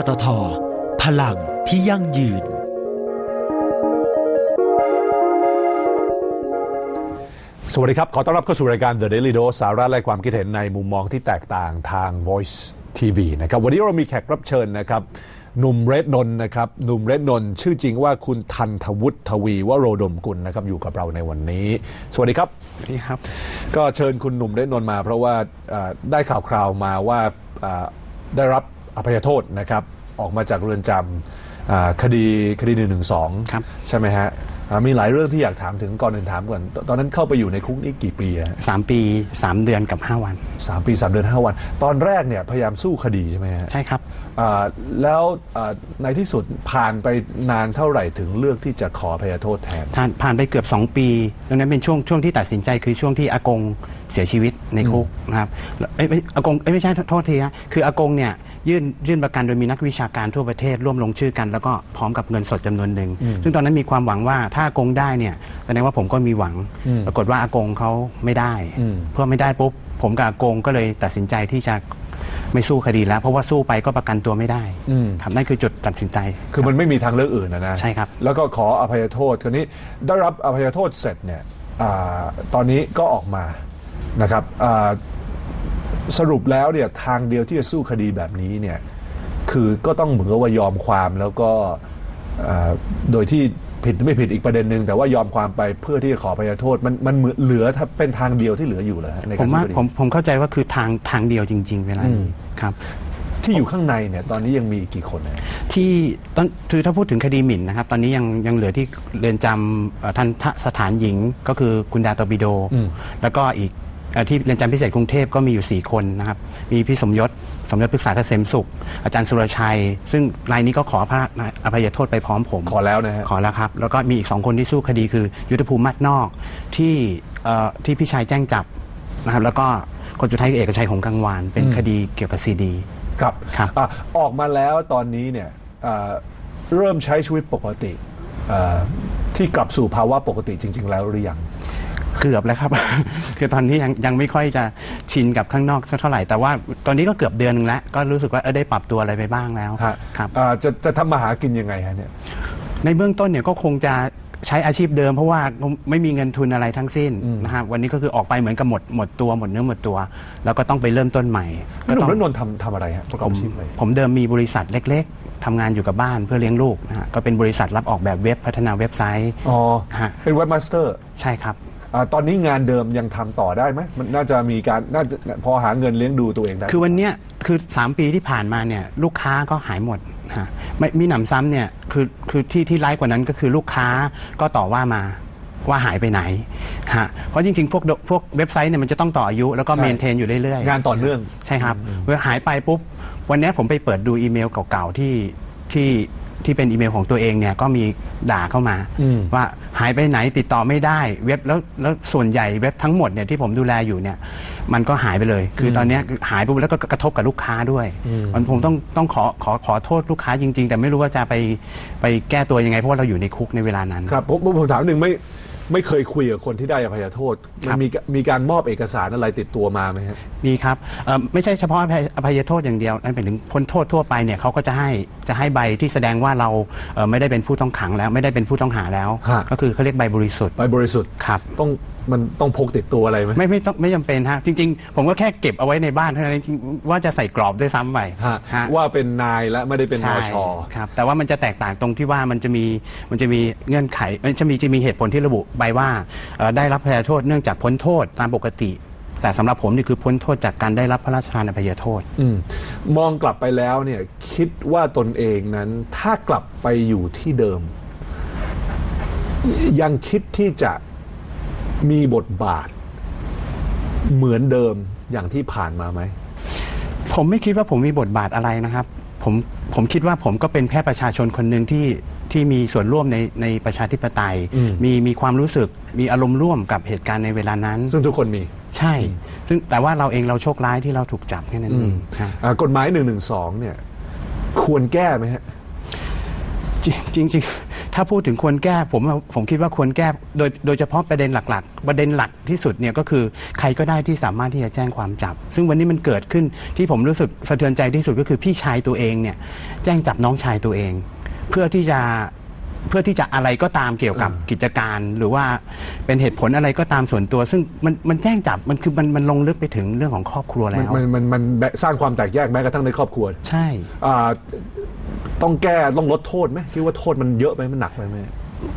ปตท พลังที่ยั่งยืน สวัสดีครับ ขอต้อนรับเข้าสู่รายการ The Daily Dose สาระและความคิดเห็นในมุมมองที่แตกต่างทาง Voice TV นะครับ วันนี้เรามีแขกรับเชิญนะครับหนุ่มเรดนนท์นะครับหนุ่มเรดนนท์ชื่อจริงว่าคุณทันทวุฒิทวีวโรดมกุลนะครับอยู่กับเราในวันนี้ สวัสดีครับนี่ครับ ก็เชิญคุณหนุ่มเรดนนท์มา เพราะว่าเอ่อได้ข่าวคราวมาว่าเอ่อได้รับ อภัยโทษนะครับออกมาจากเรือนจำอ่าคดีคดีหนึ่งหนึ่งสองครับ ใช่ไหมฮะอ่ามีหลายเรื่องที่อยากถามถึงก่อนอื่นถามก่อนตตอนนั้นเข้าไปอยู่ในคุกนี่กี่ปีอะสามปีสามเดือนกับห้าวัน สามปีสามเดือนห้าวัน ตอนแรกเนี่ยพยายามสู้คดีใช่ไหมฮะใช่ครับ อ่าแล้วอ่าในที่สุดผ่านไปนานเท่าไหร่ถึงเลือกที่จะขออภัยโทษแทน ผ่านผ่านไปเกือบ 2 ปีดังนั้นเป็นช่วงช่วงที่ตัดสินใจคือช่วงที่อากงเสียชีวิตในคุกนะครับแล้วเอ้ยไม่อากงเอ้ยไม่ใช่โทษทีฮะคืออากงเนี่ย ยื่นยื่นประกันโดยมีนักวิชาการทั่วประเทศร่วมลงชื่อกัน แล้วก็พร้อมกับเงินสดจำนวนหนึ่ง ซึ่งตอนนั้นมีความหวังว่าถ้าอากงได้เนี่ยแสดงว่าผมก็มีหวังอืมปรากฏว่าอากงเขาไม่ได้อืมเพื่อไม่ได้ปุ๊บผมกับอากงก็เลยตัดสินใจที่จะไม่สู้คดีแล้ว เพราะว่าสู้ไปก็ประกันตัวไม่ได้อืมครับนั่นคือจุดตัดสินใจ คือมันไม่มีทางเลือกอื่นนะนะใช่ครับแล้วก็ขออภัยโทษคราวนี้ได้รับอภัยโทษเสร็จเนี่ยอาตอนนี้ก็ออกมานะครับอ่า สรุปแล้วเนี่ยทางเดียวที่จะสู้คดีแบบนี้เนี่ยคือก็ต้องเหมือนกับว่ายอมความแล้วก็อ่าโดยที่ผิดไม่ผิดอีกประเด็นหนึ่งแต่ว่ายอมความไปเพื่อที่จะขออภัยโทษมันมันเหมือนเหลือถ้าเป็นทางเดียวที่เหลืออยู่เหรอฮะในผการมสู้ว่าคดีผมผมเข้าใจว่าคือทางทางเดียวจริง ๆ เวลาอืนี้มครับ ที่อยู่ข้างในเนี่ยตอนนี้ยังมีอีกกี่คนนะที่ตอนคือถ้าพูดถึงคดีหมิ่นนะครับ ตอนนี้ยังยังเหลือที่เรือนจำเอ่อทันทสถานหญิงก็คือคุณดาโตบิโดอืมแล้วก็อีก เอ่อที่เรือนจำพิเศษกรุงเทพก็มีอยู่ 4 คนนะครับ มีพี่สมยศ สมยศพฤกษาเกษมสุข อาจารย์สุรชัย ซึ่งรายนี้ก็ขอพระอภัยโทษไปพร้อมผม ขอแล้วนะฮะ ขอแล้วครับ แล้วก็มีอีกสองคนที่สู้คดีคือ ยุทธภูมิมัดนอกที่เอ่อที่พี่ชายแจ้งจับนะครับ แล้วก็คนสุดท้ายคือเอกชัยของกังวาน เป็นอืมคดีเกี่ยวกับซีดี ครับครับ อะออกมาแล้วตอนนี้เนี่ยอ่าเริ่มใช้ชีวิตปกติอ่าที่กลับสู่ภาวะปกติจริง ๆ แล้วหรือยัง เกือบแล้วครับ คือตอนนี้ยังยังไม่ค่อยจะชินกับข้างนอกสักเท่าไหร่ แต่ว่าตอนนี้ก็เกือบเดือนหนึ่งแล้ว ก็รู้สึกว่าเออได้ปรับตัวอะไรไปบ้างแล้วฮะครับ อ่าจะจะทำมาหากินยังไงฮะเนี่ย ในเบื้องต้นเนี่ยก็คงจะใช้อาชีพเดิมเพราะว่าไม่มีเงินทุนอะไรทั้งสิ้นอืมนะฮะวันนี้ก็คือออกไปเหมือนกับหมดหมดตัวหมดเนื้อหมดตัว แล้วก็ต้องไปเริ่มต้นใหม่พี่หนุ่มก็รต้องนนท์ทำทำอะไรฮะประกอบผมอาชีพอะไร ผมเดิมมีบริษัทเล็ก ๆ ทำงานอยู่กับบ้านเพื่อเลี้ยงลูกนะฮะ ก็เป็นบริษัทรับออกแบบเว็บพัฒนาเว็บไซต์ อ๋อ ฮะ เป็นเว็บมาสเตอร์ ใช่ครับ ตอนนี้งานเดิมยังทำต่อได้ไหมมันน่าจะมีการน่าจะพอหาเงินเลี้ยงดูตัวเองได้ คือวันเนี้ยคือ 3 ปีที่ผ่านมาเนี่ยลูกค้าก็หายหมดฮะไม่มีหนำซ้ำเนี่ยคือคือที่ที่ร้ายกว่านั้นก็คือลูกค้าก็ต่อว่ามาว่าหายไปไหนฮะเพราะจริงๆ พวกโดพวกเว็บไซต์เนี่ยมันจะต้องต่ออายุแล้วก็ใช่เมนเทนอยู่เรื่อยๆ งานต่อเนื่อง ใช่ครับเวลาหายไปปุ๊บ วันเนี้ยผมไปเปิดดูอีเมลเก่าๆที่ที่ ที่เป็นอีเมลของตัวเองเนี่ยก็มีด่าเข้ามา อืม ว่าหายไปไหนติดต่อไม่ได้เว็บแล้วแล้วส่วนใหญ่เว็บทั้งหมดเนี่ยที่ผมดูแลอยู่เนี่ยมันก็หายไปเลย คือตอนเนี้ยหายไปแล้วก็กระทบกับลูกค้าด้วยมันผมต้องต้องขอขอขอโทษลูกค้าจริง ๆ แต่ไม่รู้ว่าจะไปไปแก้ตัวยังไงเพราะว่าเราอยู่ในคุกในเวลานั้น ครับผมผมผมถามหนึ่งไม่ ไม่เคยคุยกับคนที่ได้อภัยโทษคมัรันบมีมีการมอบเอกสารอะไรติดตัวมาไหมฮะมีครับเอ่อไม่ใช่เฉพาะอภัยอภัยโทษอย่างเดียวนั่นเป็นถึงพ้นโทษทั่วไปเนี่ยเขาก็จะให้จะให้ใบที่แสดงว่าเราเอ่อไม่ได้เป็นผู้ต้องขังแล้ว ไม่ได้เป็นผู้ต้องหาแล้วฮะก็คือเขาเรียกใบบริสุทธิ์ใบบริสุทธิ์ครับต้อง มันต้องพกติดตัวอะไรไหม ไม่ไม่ต้องไม่จำเป็นฮะ จริง ๆ ผมก็แค่เก็บเอาไว้ในบ้านเท่านั้นจริงๆว่าจะใส่กรอบด้วยซ้ำไปฮะฮะ ว่าเป็นนายและไม่ได้เป็นนใช่ชครับแต่ว่ามันจะแตกต่างตรงที่ว่ามันจะมีมันจะมีเงื่อนไขมันจะมีจะมีเหตุผลที่ระบุใบว่าเอ่อได้รับอภัยโทษเนื่องจากพ้นโทษตามปกติ แต่สำหรับผมนี่คือพ้นโทษจากการได้รับพระราชทานอภัยโทษ อืมมองกลับไปแล้วเนี่ยคิดว่าตนเองนั้นถ้ากลับไปอยู่ที่เดิม ยังคิดที่จะ มีบทบาท เหมือนเดิมอย่างที่ผ่านมาไหม ผมไม่คิดว่าผมมีบทบาทอะไรนะครับ ผมผมคิดว่าผมก็เป็นแค่ประชาชนคนหนึ่งที่ที่มีส่วนร่วมในในประชาธิปไตย อืม มีมีความรู้สึกมีอารมณ์ร่วมกับเหตุการณ์ในเวลานั้น ซึ่งทุกคนมี ใช่ ซึ่งแต่ว่าเราเองเราโชคร้ายที่เราถูกจับแค่นั้นเองฮะ อ่ากฎหมายหนึ่งหนึ่งสองเนี่ย ควรแก้ไหมฮะ จริงจริง ถ้าพูดถึงควรแก้ผมผมคิดว่าควรแก้โดยโดยเฉพาะประเด็นหลักๆ ประเด็นหลักที่สุดเนี่ยก็คือใครก็ได้ที่สามารถที่จะแจ้งความจับ ซึ่งวันนี้มันเกิดขึ้นที่ผมรู้สึกสะเทือนใจที่สุดก็คือพี่ชายตัวเองเนี่ยแจ้งจับน้องชายตัวเอง เพื่อที่จะ เพื่อที่จะอะไรก็ตามเกี่ยวกับกิจการ หรือว่าเป็นเหตุผลอะไรก็ตามส่วนตัว ซึ่งมันมันแจ้งจับมันคือมันมันลงลึกไปถึงเรื่องของครอบครัวมันแล้ว มันมันมันแบะสร้างความแตกแยกแม้กระทั่งในครอบครัวใช่ อ่าต้องแก้ต้องลดโทษไหมคิดว่าโทษมันเยอะไหมมันหนักไปไหม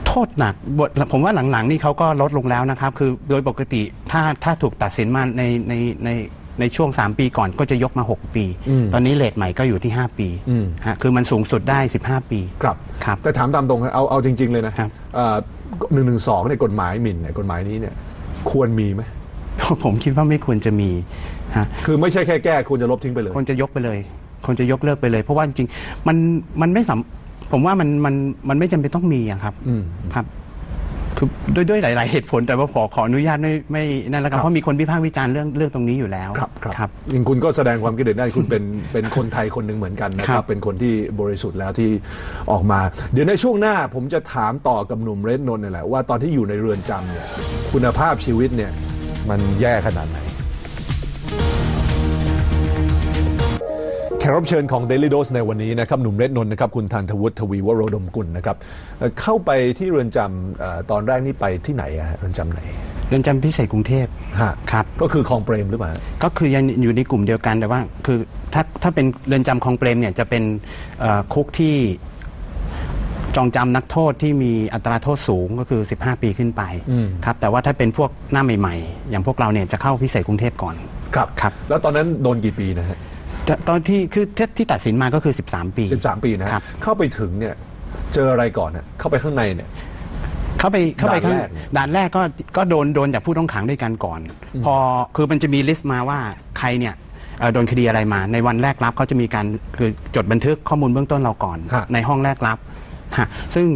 โทษหนักบทผมว่าหลังๆนี่เขาก็ลดลงแล้วนะครับ คือโดยปกติถ้าถ้าถูกตัดสินมาในในใน ในช่วง 3 ปีก่อนก็จะยกมา 6 ปี อืม ตอนนี้เลทใหม่ก็อยู่ที่ 5 ปีอืม ฮะคือมันสูงสุดได้ 15 ปี ครับ ครับแต่ถามตามตรงนะเอาเอาจริง ๆ เลยนะครับ หนึ่งหนึ่งสองเนี่ยกฎหมายหมิ่นเนี่ยกฎหมายนี้เนี่ยควรมีไหมผมคิดว่าไม่ควรจะมีฮะ คือไม่ใช่แค่แก้ควรจะลบทิ้งไปเลยควรจะยกไปเลยควรจะยกเลิกไปเลย เพราะว่าจริงๆ มันมันไม่สำผมว่ามันมันมันไม่จำเป็นต้องมีอะครับ อืม ครับ คือด้วยด้วยหลาย ๆ เหตุผลแต่ว่าขอขออนุญาตไม่ไม่นั่นแล้วกัครันบเพราะมีคนวิพากษ์วิจารณ์เรื่องเรื่องตรงนี้อยู่แล้วครับครับครับจริงคุณก็แสดงความคิดเห็นได้คุณเป็น เป็นคนไทยคนหนึ่งเหมือนกันนะคครัรับ บ เป็นคนที่บริสุทธิ์แล้วที่ออกมา เดี๋ยวในช่วงหน้าผมจะถามต่อกับหนุ่มเรดนนท์นี่แหละว่าตอนที่อยู่ในเรือนจำเนี่ยคุณภาพชีวิตเนี่ยมันแย่ขนาดไหน แขกรับเชิญของ Daily Dose ในวันนี้นะครับหนุ่มเรดนนท์นะครับคุณธันทวุฒิทวีวโรดมกุลนะครับเอ่อเข้าไปที่เรือนจำเอ่อตอนแรกนี่ไปที่ไหนอะฮะเรือนจำไหนเรือนจำพิเศษกรุงเทพฮะครับ ก็คือคลองเปรมหรือเปล่าฮะ ก็คือยังอยู่ในกลุ่มเดียวกันแต่ว่า คือถ้าถ้าเป็นเรือนจำคลองเปรมเนี่ยจะเป็นเอ่อคุกที่จองจำนักโทษที่มีอัตราโทษสูงก็คือ 15 ปีขึ้นไปอืม ครับแต่ว่าถ้าเป็นพวกหน้าใหม่ ๆ อย่างพวกเราเนี่ยจะเข้าพิเศษกรุงเทพก่อน ครับ ครับ แล้วตอนนั้นโดนกี่ปีนะฮะ แต่ตอนที่คือที่ที่ตัดสินมาก็คือ 13 ปี 13 ปีนะฮะครับเข้าไปถึงเนี่ยเจออะไรก่อนฮะเข้าไปข้างในเนี่ย เข้าไปเข้าไปข้างด่านแรกเนี่ยด่านแรกก็ก็โดนโดนจากผู้ต้องขังด้วยกันก่อน พอคือมันจะมีลิสต์มาว่าใครเนี่ยเอ่อโดนคดีอะไรมา ในวันแรกรับเขาจะมีการคือจดบันทึกข้อมูลเบื้องต้นเราก่อนฮะในห้องแรกรับฮะซึ่ง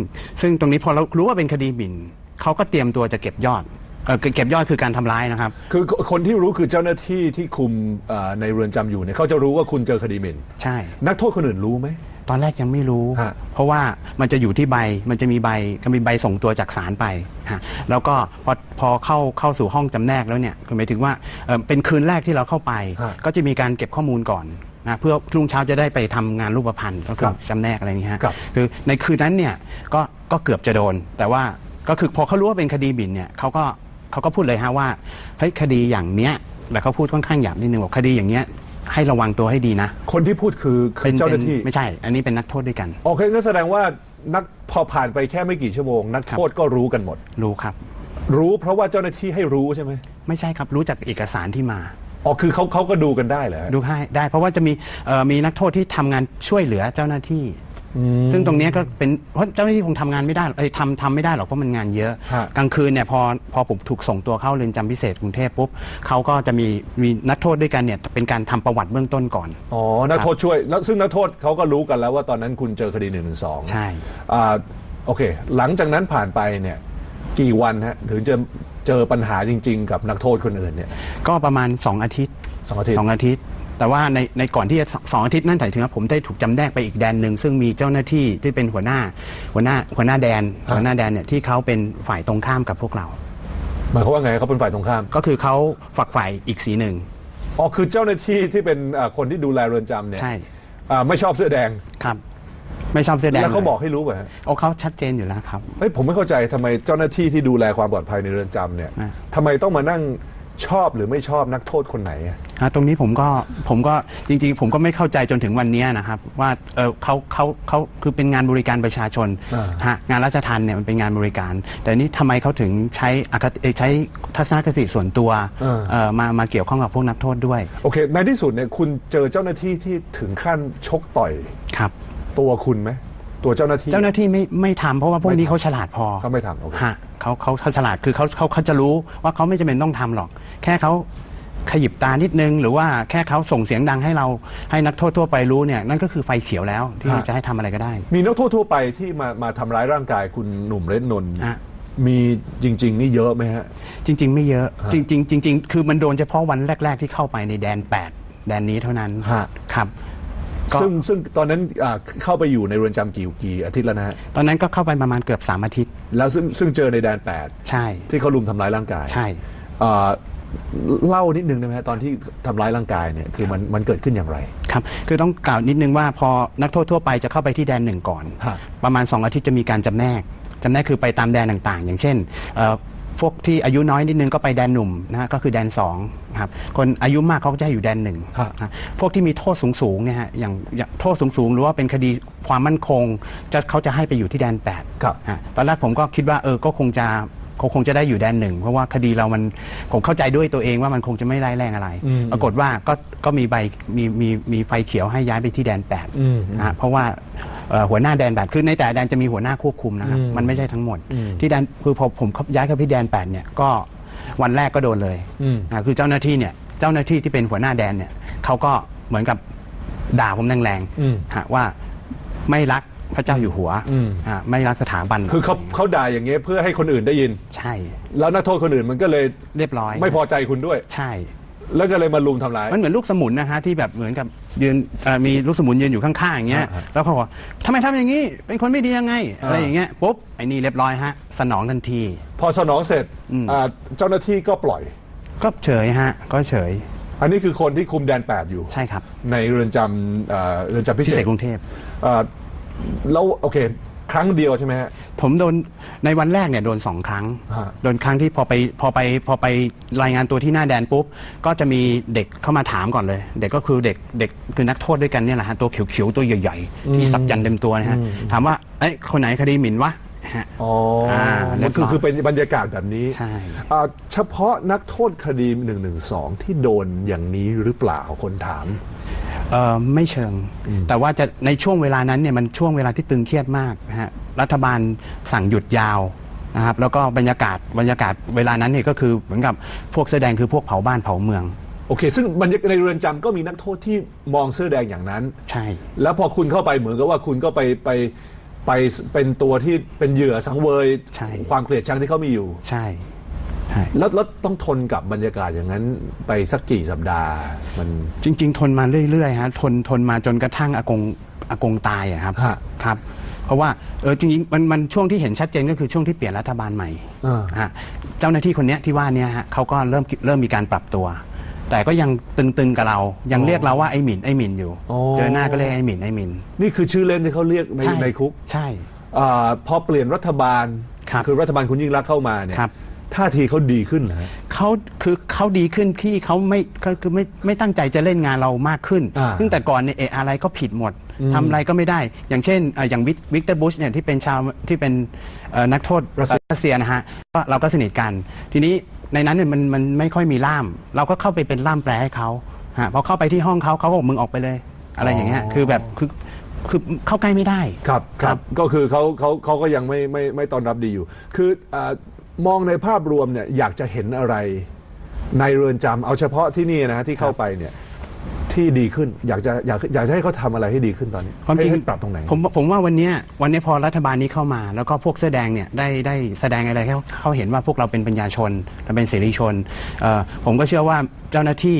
ซึ่งตรงนี้พอเรารู้ว่าเป็นคดีหมิ่นเขาก็เตรียมตัวจะเก็บยอด เอ่อเก็บยอดคือการทำร้ายนะครับ คือคนที่รู้คือเจ้าหน้าที่ที่คุมเอ่อในเรือนจำอยู่เนี่ยเขาจะรู้ว่าคุณเจอคดีหมิ่น ใช่ นักโทษคนอื่นรู้ไหม ตอนแรกยังไม่รู้ ฮะ เพราะว่ามันจะอยู่ที่ใบมันจะมีใบก็มีใบส่งตัวจากศาลไปฮะแล้วก็พอพอเข้าเข้าสู่ห้องจำแนกแล้วเนี่ยคือหมายถึงว่าเอ่อเป็นคืนแรกที่เราเข้าไป ฮะก็จะมีการเก็บข้อมูลก่อนนะเพื่อรุ่งเช้าจะได้ไปทำงานรูปพรรณก็คืคอรับจำแนกอะไรอย่างเงี้ยฮะครับ คือในคืนนั้นเนี่ยก็ก็เกือบจะโดน แต่ว่าก็คือพอเขารู้ว่าเป็นคดีหมิ่นเนี่ยเขาก็ เขาก็พูดเลยฮะว่าเฮ้ยคดีอย่างเนี้ยแต่เขาพูดค่อนข้างหยาบนิดนึงบอกคดีอย่างเงี้ยให้ระวังตัวให้ดีนะคนที่พูดคือคือเจ้าหน้าที่ไม่ใช่ อันนี้เป็นนักโทษด้วยกัน โอเคงั้นแสดงว่านักพอผ่านไปแค่ไม่กี่ชั่วโมง นักโทษก็รู้กันหมด รู้ครับ รู้เพราะว่าเจ้าหน้าที่ให้รู้ใช่ไหมไม่ใช่ครับรู้จากเอกสารที่มาอ๋อคือเขาเขาก็ดูกันได้เหรอฮะดูให้ได้เพราะว่าจะมีเอ่อมีนักโทษที่ทำงานช่วยเหลือเจ้าหน้าที่ ซึ่งตรงเนี้ยก็เป็นเพราะเจ้าหน้าที่คงทำงานไม่ได้เอ้ยทำทำไม่ได้หรอกเพราะมันงานเยอะ ฮะ กลางคืนเนี่ยพอพอผมถูกส่งตัวเข้าเรือนจำพิเศษกรุงเทพปุ๊บเขาก็จะมีมีนักโทษด้วยกันเนี่ยเป็นการทำประวัติเบื้องต้นก่อน อ๋อ นักโทษช่วยแล้วซึ่งนักโทษเขาก็รู้กันแล้วว่าตอนนั้นคุณเจอคดีหนึ่งหนึ่งสองใช่ อ่าโอเค หลังจากนั้นผ่านไปเนี่ย กี่วันฮะถึงจะเจอปัญหาจริง ๆ กับนักโทษคนอื่นเนี่ย ก็ประมาณ 2 อาทิตย์สองอาทิตย์สองอาทิตย์ แต่ว่าในในก่อนที่จะสองอาทิตย์นั่นหมายถึงว่าผมได้ถูกจำแนกไปอีกแดนหนึ่งซึ่งมีเจ้าหน้าที่ที่เป็นหัวหน้าหัวหน้าหัวหน้าแดนฮะหัวหน้าแดนเนี่ยที่เขาเป็นฝ่ายตรงข้ามกับพวกเรา หมายความว่าไงเขาเป็นฝ่ายตรงข้าม ก็คือเขาฝักฝ่ายอีกสีหนึ่งอ๋อคือเจ้าหน้าที่ที่เป็นอ่าคนที่ดูแลเรือนจำเนี่ยใช่อ่าไม่ชอบเสื้อแดงครับ ไม่ชอบเสื้อแดงแล้วเขาลยบอกให้รู้ป่ะฮะโอ้เขาชัดเจนอยู่แล้วครับ เฮ้ยผมไม่เข้าใจทำไมเจ้าหน้าที่ที่ดูแลความปลอดภัยในเรือนจำเนี่ยอะทำไมต้องมานั่ง ชอบหรือไม่ชอบนักโทษคนไหนอะ อะตรงนี้ผมก็ผมก็จริงๆ ผมก็ไม่เข้าใจจนถึงวันนี้นะครับว่าเออเขาเขาเขาคือเป็นงานบริการประชาชนอ่า ฮะงานราชทันเนี่ยมันเป็นงานบริการ แต่นี่ทำไมเขาถึงใช้อคติเอ่อใช้ทัศนคติส่วนตัวเอ่อมามาเกี่ยวข้องกับพวกนักโทษด้วยโอเค ในที่สุดเนี่ยคุณเจอเจ้าหน้าที่ที่ถึงขั้นชกต่อยครับ ตัวคุณไหมตัวเจ้าหน้าที่ เจ้าหน้าที่ไม่ไม่ทำเพราะว่าพวกนี้ไม่ทำเขาฉลาดพอเขาไม่ทำโอเค ฮะ เขาเขาเขาฉลาดคือเขาเขาเขาจะรู้ว่าเขาไม่จำเป็นต้องทำหรอก แค่เขาขยิบตานิดนึง หรือว่าแค่เขาส่งเสียงดังให้เราให้นักโทษทั่วไปรู้เนี่ยนั่นก็คือไฟเขียวแล้วที่ฮะ จะให้ทำอะไรก็ได้ มีนักโทษทั่วไปที่มามาทำร้ายร่างกายคุณหนุ่มเล่นนนท์ฮะ มีจริง ๆ นี่เยอะไหมฮะ จริง ๆ ไม่เยอะฮะจริง ๆ จริง ๆ คือมันโดนเฉพาะวันแรก ๆ ที่เข้าไปในแดน 8 แดนนี้เท่านั้นฮะ ครับก็ ซึ่งซึ่งตอนนั้นอ่าเข้าไปอยู่ในเรือนจำกี่กี่อาทิตย์แล้วนะฮะตอนนั้นก็เข้าไปประมาณเกือบสามอาทิตย์ แล้วซึ่งซึ่งเจอในแดนแปดใช่ ที่เขาลุมทำร้ายร่างกายใช่ อ่าเล่านิดนึงได้ไหมฮะตอนที่ทำร้ายร่างกายเนี่ยคือมันมันเกิดขึ้นอย่างไร ครับ คือต้องกล่าวนิดนึงว่าพอนักโทษทั่วไปจะเข้าไปที่แดนหนึ่งก่อน ฮะ ประมาณ 2 อาทิตย์จะมีการจำแนกจำแนกคือไปตามแดนต่างๆ อย่างเช่นเอ่อ พวกที่อายุน้อยนิดนึงก็ไปแดนหนุ่มนะฮะก็คือแดน2นะครับคนอายุมากเขาก็จะให้อยู่แดนหนึ่งฮะนะพวกที่มีโทษสูงๆเนี่ยฮะอย่างอย่างโทษสูงๆ หรือว่าเป็นคดีความมั่นคงจะเขาจะให้ไปอยู่ที่แดน8ครับ ฮะตอนแรกผมก็คิดว่าเออก็คงจะ เขาคงจะได้อยู่แดนหนึ่ง เพราะว่าคดีเรามันผมเข้าใจด้วยตัวเองว่ามันคงจะไม่ร้ายแรงอะไรอืมปรากฏว่าก็ก็มีใบมีมีมีไฟเขียวให้ย้ายไปที่แดนแปดอืมนะฮะเพราะว่าเอ่อหัวหน้าแดนแปดคือในแต่ละแดนจะมีหัวหน้าควบคุมนะครับอืมมันไม่ใช่ทั้งหมดอืมที่แดนคือพอผมย้ายเข้าไปที่แดนแปดเนี่ยก็วันแรกก็โดนเลยอืมนะคือเจ้าหน้าที่เนี่ยเจ้าหน้าที่ที่เป็นหัวหน้าแดนเนี่ยเขาก็เหมือนกับด่าผมแรงอืมๆฮะว่าไม่รัก พระเจ้าอยู่หัวอืมฮะไม่รักสถาบันคือเขาเขาด่าอย่างเงี้ยเพื่อให้คนอื่นได้ยิน ใช่แล้วนักโทษคนอื่นมันก็เลยเรียบร้อยไม่พอใจคุณด้วย ใช่ แล้วก็เลยมาลุมทำร้าย มันเหมือนลูกสมุนนะฮะที่แบบเหมือนกับยืนเอ่อมีลูกสมุนยืนอยู่ข้างๆอย่างเงี้ยอ่าฮะแล้วเขาบอกทำไมทำอย่างนี้ เป็นคนไม่ดียังไงอะไรอ่า อย่างเงี้ยปุ๊บไอ้นี่เรียบร้อยฮะสนองทันที พอสนองเสร็จอืมอ่าเจ้าหน้าที่ก็ปล่อย ก็เฉยฮะ ก็เฉยอันนี้คือคนที่คุมแดนแปดอยู่ ใช่ครับในเรือนจำเอ่อเรือนจำพิพิเศเศษษกรุงเทพ เอ่อ แล้วโอเค ครั้งเดียวใช่ไหมฮะ ผมโดนในวันแรกเนี่ยโดนสองครั้ง ฮะ โดนครั้งที่พอไปพอไปพอไปรายงานตัวที่หน้าแดนปุ๊บ ก็จะมีเด็กเข้ามาถามก่อนเลย เด็กก็คือเด็กเด็กคือนักโทษด้วยกันเนี่ยแหละฮะตัวเขียวๆตัวใหญ่ๆที่สับยันเต็มตัวนะฮะถามว่าเอ้ยคนไหนคดีหมิ่นวะ ฮะ อ๋ออ่าเรีมัยนบคือร้อยคือเป็นบรรยากาศแบบนี้ใช่ อ่าเฉพาะนักโทษคดี1นึที่โดนอย่างนี้หรือเปล่าคนถาม เอ่อไม่เชิง แต่ว่าจะในช่วงเวลานั้นเนี่ยมันช่วงเวลาที่ตึงเครียดมากนะฮะรัฐบาลสั่งหยุดยาวนะครับแล้วก็บรรยากาศบรรยากาศเวลานั้นเนี่ยก็คือเหมือนกับพวกแสอแดงคือพวกเผาบ้านเผาเมือง โอเค ซึ่งบรรยากาศในเรือนจำก็มีนักโทษที่มองเสื้อแดงอย่างนั้น ใช่ แล้วพอคุณเข้าไปเหมือนกับว่าคุณก็ไปไป ไปเป็นตัวที่เป็นเหยื่อสังเวยใช่ ความเกลียดชังที่เขามีอยู่ ใช่ใช่แล้วแล้วต้องทนกับบรรยากาศอย่างนั้นไปสักกี่สัปดาห์มัน จริง ๆ ทนมาเรื่อยๆฮะทนทนมาจนกระทั่งอากงอากงตายอะครับฮะครับ เพราะว่าเออจริงๆมันมันช่วงที่เห็นชัดเจนก็คือช่วงที่เปลี่ยนรัฐบาลใหม่อ่า ฮะเจ้าหน้าที่คนเนี้ยที่ว่าเนี้ยฮะเขาก็เริ่มเริ่มมีการปรับตัว แต่ก็ยังตึงๆกับเรา ยังเรียกเราว่าไอ้หมินไอ้หมินอยู่ อ๋อ เจอหน้าก็เรียกไอ้หมินไอ้หมิน นี่คือชื่อเล่นที่เขาเรียกในใช่ ในคุกใช่ อาพอเปลี่ยนรัฐบาลครับอรัฐบาลคุณยิ่งรักษณ์เข้ามาเนี่ยครับ ท่าทีเขาดีขึ้นเหรอฮะเขาคือเขาดีขึ้นที่เขาไม่ก็คือไม่ไม่ตั้งใจจะเล่นงานเรามากขึ้น อ่าซึ่งแต่ก่อนเนี่ยเอะอะไรก็ผิดหมดทำอะไรก็ไม่ได้ อย่างเช่นเอ่ออย่างวิกวิกเตอร์บุชเนี่ยที่เป็นชาวที่เป็นเอ่อนักโทษรัสเซียนะฮะก็เราก็สนิทกัน ทีนี้ ในนั้นเนี่ยมันมันไม่ค่อยมีล่าม เราก็เข้าไปเป็นล่ามแปลให้เขาฮะพอเข้าไปที่ห้องเขาเขาก็บอกมึงออกไปเลย อะไรอย่างเงี้ยอ๋อคือแบบคือคือเข้าใกล้ไม่ได้ครับครับก็คือเขาเขาเขาก็ยังไม่ไม่ไม่ต้อนรับดีอยู่ คืออามองในภาพรวมเนี่ยอยากจะเห็นอะไร ในเรือนจำเอาเฉพาะที่นี่นะฮะที่เข้าไปเนี่ย ที่ดีขึ้น อยากจะอยากอยากจะให้เขาทำอะไรให้ดีขึ้นตอนนี้ความจริงให้ให้ปรับตรงไหน ผมผมว่าวันเนี้ยวันนี้พอรัฐบาลนี้เข้ามา แล้วก็พวกเสื้อแดงเนี่ยได้ได้แสดงอะไรให้เขาเขาเห็นว่าพวกเราเป็นปัญญาชนเราเป็นเสรีชนเอ่อผมก็เชื่อว่าเจ้าหน้าที่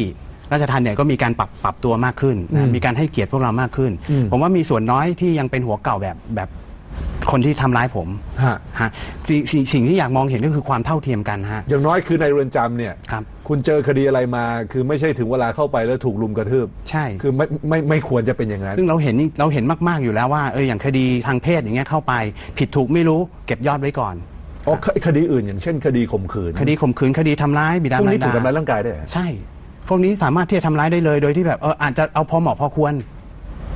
ราชทัณฑ์เนี่ยก็มีการปรับปรับตัวมากขึ้นนะมีการให้เกียรติพวกเรามากขึ้น อืม ผมว่ามีส่วนน้อยที่ยังเป็นหัวเก่าแบบแบบคนที่ทำร้ายผมฮะฮะสิ่งสิ่งสิ่งที่อยากมองเห็นก็คือความเท่าเทียมกันฮะอย่างน้อยคือในเรือนจำเนี่ย ครับ คุณเจอคดีอะไรมา คือไม่ใช่ถึงเวลาเข้าไปแล้วถูกลุมกระทืบ ใช่ คือไม่ไม่ไม่ควรจะเป็นอย่างนั้น ซึ่งเราเห็นนี่เราเห็นมากๆอยู่แล้วว่าเอออย่างคดีทางเพศอย่างเงี้ยเข้าไป ผิดถูกไม่รู้เก็บยอดไว้ก่อนอ๋อคคดีอื่นอย่างเช่น คดีข่มขืน คดีข่มขืนคดีทำร้ายบิดาพวกมารนี้ถูกดาทำร้ายร่างกายได้วยเหรอใช่ พวกนี้สามารถที่จะทำร้ายได้เลยโดยที่แบบเอออาจจะเอาพอเหมาะพอควร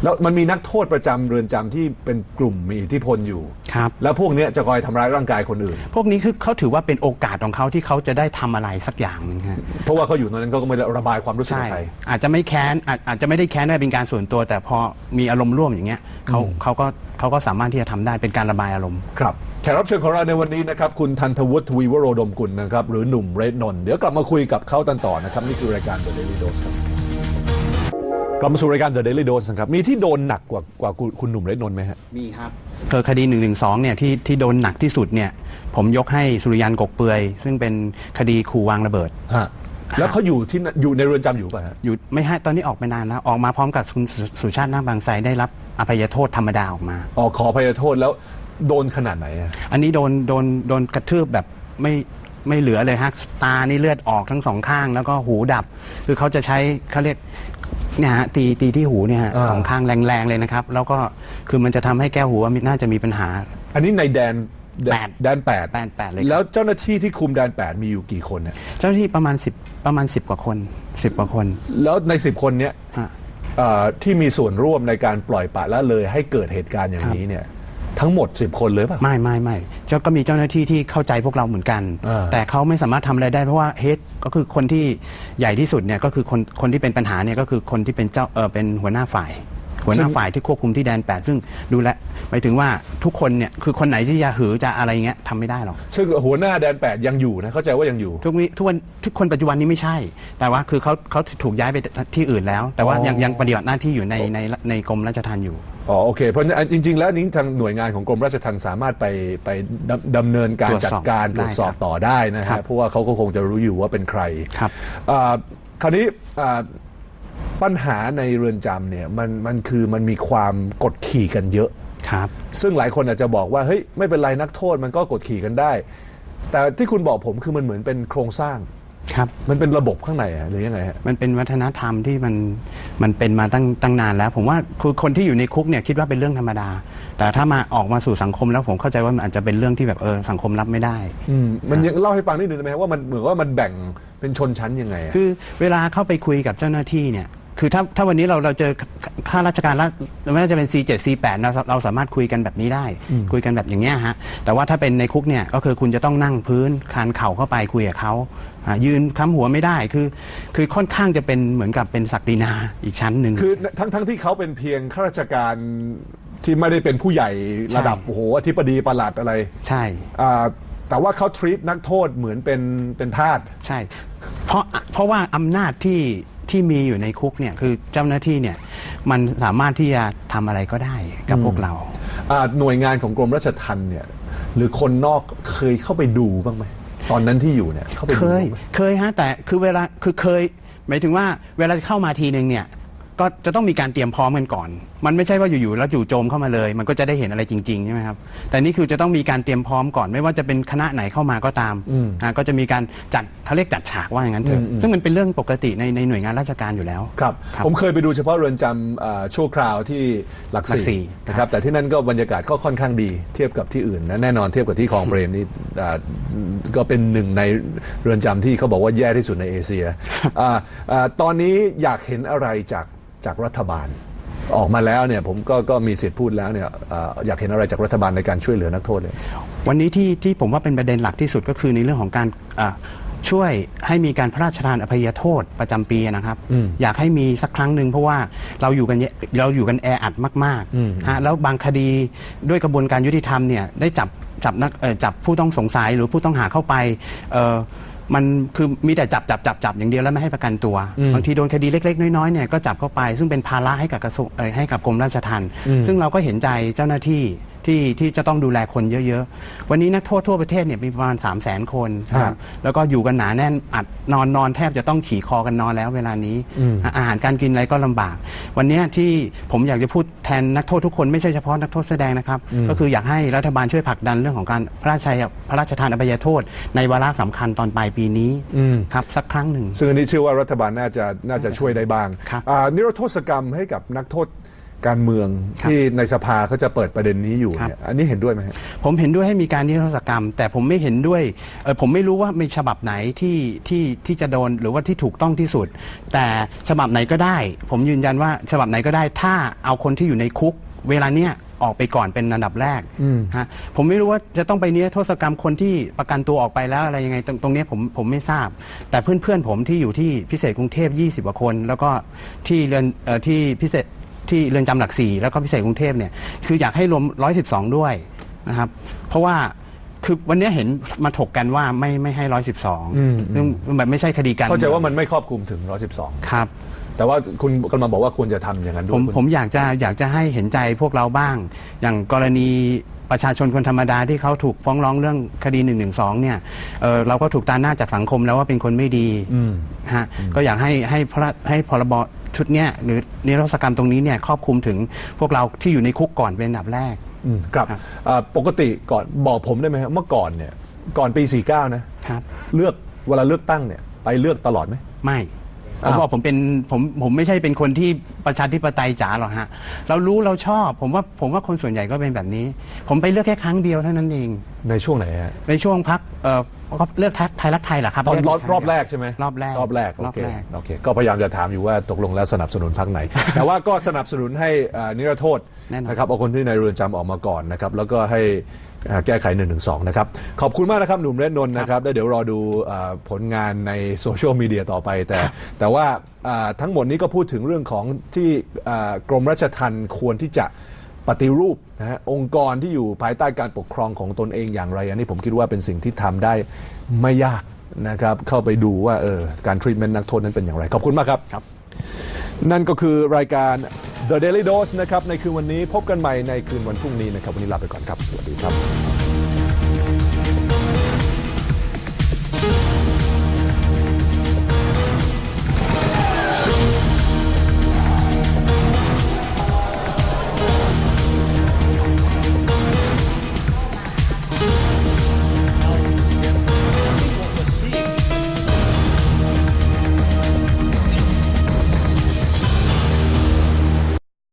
แล้วมันมีนักโทษประจำเรือนจำที่เป็นกลุ่มมีอิทธิพลอยู่ ครับ แล้วพวกเนี้ยจะคอยทำร้ายร่างกายคนอื่น พวกนี้คือเขาถือว่าเป็นโอกาสของเขาที่เขาจะได้ทำอะไรสักอย่างหนึงฮะ เพราะว่าเขาอยู่ตรงนั้นเขาก็ไม่ได้ระบายความรู้สึกใช่ กับใคร อาจจะไม่แค้นอาจอาจจะไม่ได้แค้นได้เป็นการส่วนตัว แต่พอมีอารมณ์ร่วมอย่างเงี้ยเขาเขาก็เขาก็สามารถที่จะทำได้เป็นการระบายอารมณ์ ครับแขกรับเชิญของเราในวันนี้นะครับ คุณทันทวุฒิทวีวโรดมกุลนะครับ หรือหนุ่มเรดนนท์เดี๋ยวกลับมาคุยกับเขาตันต่อนะครับ นี่คือรายการ The Daily Dose ครับ กลับมาสู่รายการ The Daily Dose นะครับ มีที่โดนหนักกว่ากว่าคุณคุณหนุ่มเรดนนท์ไหมฮะ มีครับเธอคดี1นึเนี่ยที่ที่โดนหนักที่สุดเนี่ย ผมยกให้สุริยันกกเปือย ซึ่งเป็นคดีขู่วางระเบิด ฮะ แล้วเขาอยู่ที่นั่นอยู่ในเรือนจำอยู่ป่ะฮะ อยู่ไม่ให้ตอนนี้ออกไปนานแล้ว ออกมาพร้อมกับคุณสุสุชาตินาคบางไทรได้รับอภัยโทษธรรมดาออกมา อ๋อ ขออภัยโทษแล้วโดนขนาดไหนอะอันนี้โดนโดนโดนกระทืบแบบไม่ไม่เหลือเลยฮะตานี่เลือดออกทั้งสองข้าง แล้วก็หูดับ คือเขาจะใช้เขาเรียก เนี่ยฮะตีตีที่หูเนี่ยฮะสองข้างแรงๆเลยนะครับ แล้วก็คือมันจะทำให้แก้วหูว่าน่าจะมีปัญหา อันนี้ในแดนแปดแดนแปดแปดแปดเลยครับ แล้วเจ้าหน้าที่ที่คุมแดนแปดมีอยู่กี่คนเนี่ยเจ้าหน้าที่ประมาณ 10 ประมาณ 10 กว่าคน 10 กว่าคนแล้วในสิบคนเนี้ยฮะ เอ่อที่มีส่วนร่วมในการปล่อยปละละเลยให้เกิดเหตุการณ์อย่างนี้เนี่ย ทั้งหมด 10 คนเลยป่ะ ไม่ไม่ไม่เจ้าก็มีเจ้าหน้าที่ที่เข้าใจพวกเราเหมือนกัน อ่า แต่เขาไม่สามารถทำอะไรได้เพราะว่าเฮดก็คือคนที่ใหญ่ที่สุดเนี่ยก็คือคนคนที่เป็นปัญหาเนี่ยก็คือคนที่เป็นเจ้าเออเป็นหัวหน้าฝ่าย หัวหน้าฝ่ายที่ควบคุมที่แดนแปดซึ่งดูแลหมายถึงว่าทุกคนเนี่ยคือคนไหนที่จะหือจะอะไรเงี้ยทำไม่ได้หรอก ซึ่งหัวหน้าแดนแปดยังอยู่นะเข้าใจว่ายังอยู่ ทุกนี้ทุกวันทุกคนปัจจุบันนี้ไม่ใช่ แต่ว่าคือเขาเขาถูกย้ายไปที่อื่นแล้ว แต่ว่าอ๋อยังยังปฏิบัติหน้าที่อยู่ในในในกรมราชทัณฑ์อยู่ อ๋อโอเคเพราะฉะนั้นจริง ๆ แล้วนี้ทางหน่วยงานของกรมราชทัณฑ์สามารถไปไปดำดำเนินการตรวจจัสดอบการตได้รวจสอบครับต่อได้นะครัฮะบเพราะว่าเขาก็คงจะรู้อยู่ว่าเป็นใครครับ อ่าคราวนี้อ่าปัญหาในเรือนจำเนี่ยมันมันคือมันมีความกดขี่กันเยอะ ครับ ซึ่งหลายคนอาจจะบอกว่าเฮ้ยไม่เป็นไรนักโทษมันก็กดขี่กันได้ แต่ที่คุณบอกผมคือมันเหมือนเป็นโครงสร้าง ครับ มันเป็นระบบข้างในอะหรือยังไงฮะ มันเป็นวัฒนธรรมที่มันมันเป็นมาตั้งตั้งนานแล้ว ผมว่าคือคนที่อยู่ในคุกเนี่ยคิดว่าเป็นเรื่องธรรมดา แต่ถ้ามาออกมาสู่สังคมแล้วผมเข้าใจว่ามันอาจจะเป็นเรื่องที่แบบเออสังคมรับไม่ได้ อืมมันยังเล่าให้ฟังนิดนึงได้ไหมครับว่ามันเหมือนว่ามันแบ่งเป็นชนชั้นยังไงอะ คือเวลาเข้าไปคุยกับเจ้าหน้าที่เนี่ย คือถ้าถ้าวันนี้เราเราเจอข้าราชการละไม่ว่าจะเป็น C7 C8 เราเราสามารถคุยกันแบบนี้ได้ คุยกันแบบอย่างเงี้ยฮะแต่ว่าถ้าเป็นในคุกเนี่ยก็คือคุณจะต้องนั่งพื้นคานเข่าเข้าไปคุยกับเขาอ่ายืนค้ำหัวไม่ได้คือ คือค่อนข้างจะเป็นเหมือนกับเป็นศักดินาอีกชั้นหนึ่ง คือทั้งทั้งที่เขาเป็นเพียงข้าราชการที่ไม่ได้เป็นผู้ใหญ่ระดับใช่โอ้โหอธิบดีประหลัดอะไรใช่ อ่าแต่ว่าเขาทรีตนักโทษเหมือนเป็นเป็นทาส ใช่ เพราะเพราะว่าอำนาจที่ ที่มีอยู่ในคุกเนี่ยคือเจ้าหน้าที่เนี่ยมันสามารถที่จะทำอะไรก็ได้กับพวกเรา อ่าหน่วยงานของกรมราชทัณฑ์เนี่ย หรือคนนอกเคยเข้าไปดูบ้างไหมตอนนั้นที่อยู่เนี่ยเข้าไปเคดูย บ้างไหม เคยฮะ แต่คือเวลา คือเคย หมายถึงว่าเวลาเข้ามาทีนึงเนี่ย ก็จะต้องมีการเตรียมพร้อมกันก่อน มันไม่ใช่ว่าอยู่ๆแล้วจู่โจมเข้ามาเลย มันก็จะได้เห็นอะไรจริงๆใช่ไหมครับแต่นี่คือจะต้องมีการเตรียมพร้อมก่อนไม่ว่าจะเป็นคณะไหนเข้ามาก็ตามนะก็จะมีการจัดเขาเรียกจัดฉากว่าอย่างนั้นเถอะซึ่งมันเป็นเรื่องปกติในในหน่วยงานราชการอยู่แล้วครับครับผมเคยไปดูเฉพาะเรือนจำอ่าชั่วคราวที่หลักหลักสี่สี่นะครับแต่ที่นั่นก็บรรยากาศก็ค่อนข้างดีเทียบกับที่อื่นนะแน่นอนเทียบกับที่คลองเปรมนี่อ่าก็เป็นหนึ่งในเรือนจำที่เขาบอกว่าแย่ที่สุดในเอเชียอ่าอ่าตอนนี้อยากเห็นอะไรจากจากรัฐบาล ออกมาแล้วเนี่ยผมก็ก็มีสิทธิ์พูดแล้วเนี่ยอ่าอยากเห็นอะไรจากรัฐบาลในการช่วยเหลือนักโทษเลย วันนี้ที่ที่ผมว่าเป็นประเด็นหลักที่สุดก็คือในเรื่องของการอ่าช่วยให้มีการพระราชทานอภัยโทษประจำปีนะครับอยากให้มีสักครั้งหนึ่งเพราะว่าเราอยู่กันเยเราอยู่กันแออัดมากๆฮะแล้วบางคดีด้วยกระบวนการยุติธรรมเนี่ยได้จับจับนักเอ่อจับผู้ต้องสงสัยหรือผู้ต้องหาเข้าไปเอ่อ มันคือมีแต่จับจับจับจับอย่างเดียวแล้วไม่ให้ประกันตัวบางทีโดนคดีเล็ก ๆ น้อยๆเนี่ยก็จับเข้าไป ซึ่งเป็นภาระให้กับกระทรวงเอ่อให้กับกรมราชทัณฑ์ซึ่งเราก็เห็นใจเจ้าหน้าที่ ที่ที่จะต้องดูแลคนเยอะๆ วันนี้นักโทษทั่วประเทศเนี่ยมีประมาณ 3 0 0 0 0 0 คนนะครับแล้วก็อยู่กันหนาแน่นอัดนอนนอนแทบจะต้องขี่คอกันนอนแล้วเวลานี้ อาหารการกินอะไรก็ลำบาก วันเนี้ยที่ผมอยากจะพูดแทนนักโทษทุกคนไม่ใช่เฉพาะนักโทษแสดงนะครับ ก็คืออยากให้รัฐบาลช่วยผลักดันเรื่องของการพระราชทานพระราชทานอภัยโทษ ในวาระสำคัญตอนปลายปีนี้ครับสักครั้งหนึ่ง ซึ่งอันนี้เชื่อว่ารัฐบาลน่าจะน่าจะช่วยได้บ้างครับอ่านิรโทษกรรมให้กับนักโทษ การเมืองครับ ที่ในสภาเขาจะเปิดประเด็นนี้อยู่ครับเนี่ยอันนี้เห็นด้วยไหมฮะ ผมเห็นด้วยให้มีการนิรโทษกรรม แต่ผมไม่เห็นด้วยเออผมไม่รู้ว่ามีฉบับไหนที่ที่ที่จะโดนหรือว่าที่ถูกต้องที่สุด แต่ฉบับไหนก็ได้ ผมยืนยันว่าฉบับไหนก็ได้ ถ้าเอาคนที่อยู่ในคุก เวลาเนี้ยออกไปก่อนเป็นอันดับแรกฮะผมไม่รู้ว่าจะต้องไปนิรโทษกรรมคนที่ประกันตัวออกไปแล้วอะไรยังไงตรงตรงเนี้ยผมผมไม่ทราบ แต่เพื่อนๆผมที่อยู่ที่พิเศษกรุงเทพ 20กว่าคน แล้วก็ที่เรือนเอ่อที่พิเศษ ที่เรือนจำหลักสี่แล้วก็พิเศษกรุงเทพเนี่ยคืออยากให้รวม 112 ด้วยนะครับ เพราะว่าคือวันนี้เห็นมาถกกันว่าไม่ไม่ให้ร้อยสิบสองซึ่งแบบไม่ใช่คดีการเข้าใจว่ามืองมันไม่ครอบคลุมถึง 112 ครับแต่ว่าคุณกำลังบอกว่าควรจะทำอย่างนั้นด้วผยมคุณผมอยากจะอยากจะให้เห็นใจพวกเราบ้าง อย่างกรณีประชาชนคนธรรมดาที่เขาถูกฟ้องร้องเรื่องคดี1นึเนี่ยเอ่อเราก็ถูกตาหน้าจากสังคมแล้วว่าเป็นคนไม่ดีอืมฮะก็อยากให้ให้พระให้พรบ ชุดเนี้ยหรือนิรโทษกรรมตรงนี้เนี่ยครอบคลุมถึงพวกเราที่อยู่ในคุกก่อนเป็นอันดับแรก อืมครับครับอ่าปกติก่อนบอกผมได้ไหมครับเมื่อก่อนเนี่ยก่อนปี 49 นะครับ เลือกเวลาเลือกตั้งเนี่ยไปเลือกตลอดไหม ไม่ผอ้าวมบอกผมเป็นผมผมไม่ใช่เป็นคนที่ประชาธิปไตยจ๋าหรอกฮะ เรารู้เราชอบ ผมว่าผมว่าคนส่วนใหญ่ก็เป็นแบบนี้ ผมไปเลือกแค่ครั้งเดียวเท่านั้นเอง ในช่วงไหนฮะในช่วงพักเอ่อ ก็เลือกไทยรักไทยเหรอครับตอนเลืกรอบคงรอบเดียวแรกใช่ไหมรอบแรกรอบแรกรโออบเคแรกโอเคก็พยายามจะถามอยู่ว่าตกลงแล้วสนับสนุนพรรคไหน แต่ว่าก็สนับสนุนให้อ่านิรโทษแน่นอนนะครับเอาคนที่ในเรือนจำออกมาก่อนนะครับแล้วก็ให้อ่าแก้ไข1นึนะครับ ขอบคุณมากนะครับ หนุ่มเรดนนท์นะครับแล้วเดี๋ยวรอดูอ่าผลงานในโซเชียลมีเดียต่อไป แต่ แต่ว่าอ่าทั้งหมดนี้ก็พูดถึงเรื่องของที่อ่ากรมราชทัณฑ์ควรที่จะ ปฏิรูปนะฮะองค์กรที่อยู่ภายใต้การปกครองของตนเองอย่างไร อันนี้ผมคิดว่าเป็นสิ่งที่ทำได้ไม่ยากนะครับ เข้าไปดูว่าเออการทรี a เมนต์นักโทษนั้นเป็นอย่างไร ขอบคุณมากครับครับ นั่นก็คือรายการ The Daily Dose นะครับในคืนวันนี้พบกันใหม่ในคืนวันพรุ่งนี้นะครับ วันนี้ลาไปก่อนครับ สวัสดีครับ